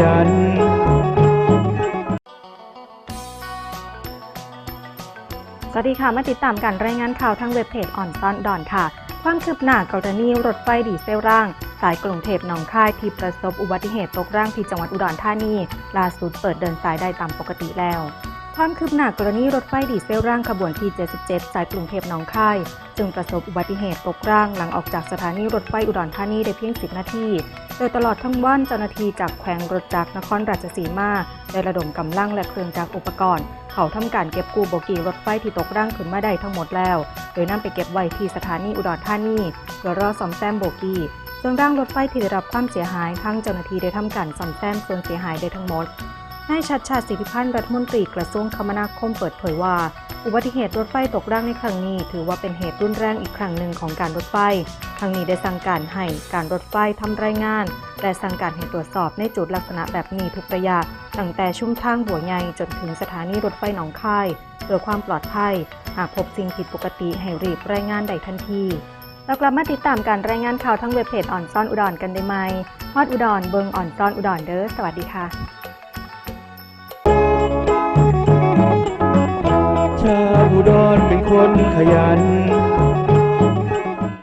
ยัน สวัสดีค่ะ มาติดตามการรายงานข่าวทางเว็บเพจออนตอนดอนค่ะ ความคืบหน้ากรณีรถไฟดีเซลร่าง สายกรุงเทพหนองคายที่ประสบอุบัติเหตุตกร่างที่จังหวัดอุดรธานี ล่าสุดเปิดเดินสายได้ตามปกติแล้ว ความคืบหน้ากรณีรถไฟดีเซลร่างขบวนที่ 77 สายกรุงเทพหนองคาย จึงประสบอุบัติเหตุตกร่างหลังออกจากสถานีรถไฟอุดรธานีได้เพียง 10 นาที โดยตลอดทั้งวันเจ้าหน้าที่จากแขวงรถจักรนครราชสีมาได้ระดมกำลังและเครื่องจักรอุปกรณ์ เขาทำการเก็บกู้โบกี้รถไฟที่ตกร่างขึ้นมาได้ทั้งหมดแล้ว โดยนำไปเก็บไว้ที่สถานีอุดรธานีเพื่อรอซ่อมแซมโบกี้ส่วนร่างรถไฟที่ได้รับความเสียหายทางเจ้าหน้าที่ได้ทำการซ่อมแซมส่วนเสียหายได้ทั้งหมด นายชัดชาติสิทธิพันธ์รัฐมนตรีกระทรวงคมนาคมเปิดเผยว่า อุบัติเหตุรถไฟตกร่างในครั้งนี้ ถือว่าเป็นเหตุรุนแรงอีกครั้งหนึ่งของการรถไฟครั้งนี้ได้สั่งการให้การรถไฟทำรายงาน และสั่งการให้ตรวจสอบในจุดลักษณะแบบนี้ทุกระยะตั้งแต่ชุ่มทางหัวใหญ่จนถึงสถานีรถไฟหนองคายเพื่อความปลอดภัย หากพบสิ่งผิดปกติให้รีบรายงานได้ทันทีเรากลับมาติดตามการรายงานข่าวทั้งเว็บเพจอ่อนซ่อนอุดรกันได้ไหมฮอดอุดรเบิงอ่อนซ่อนอุดรเด้อสวัสดีค่ะ คนขยัน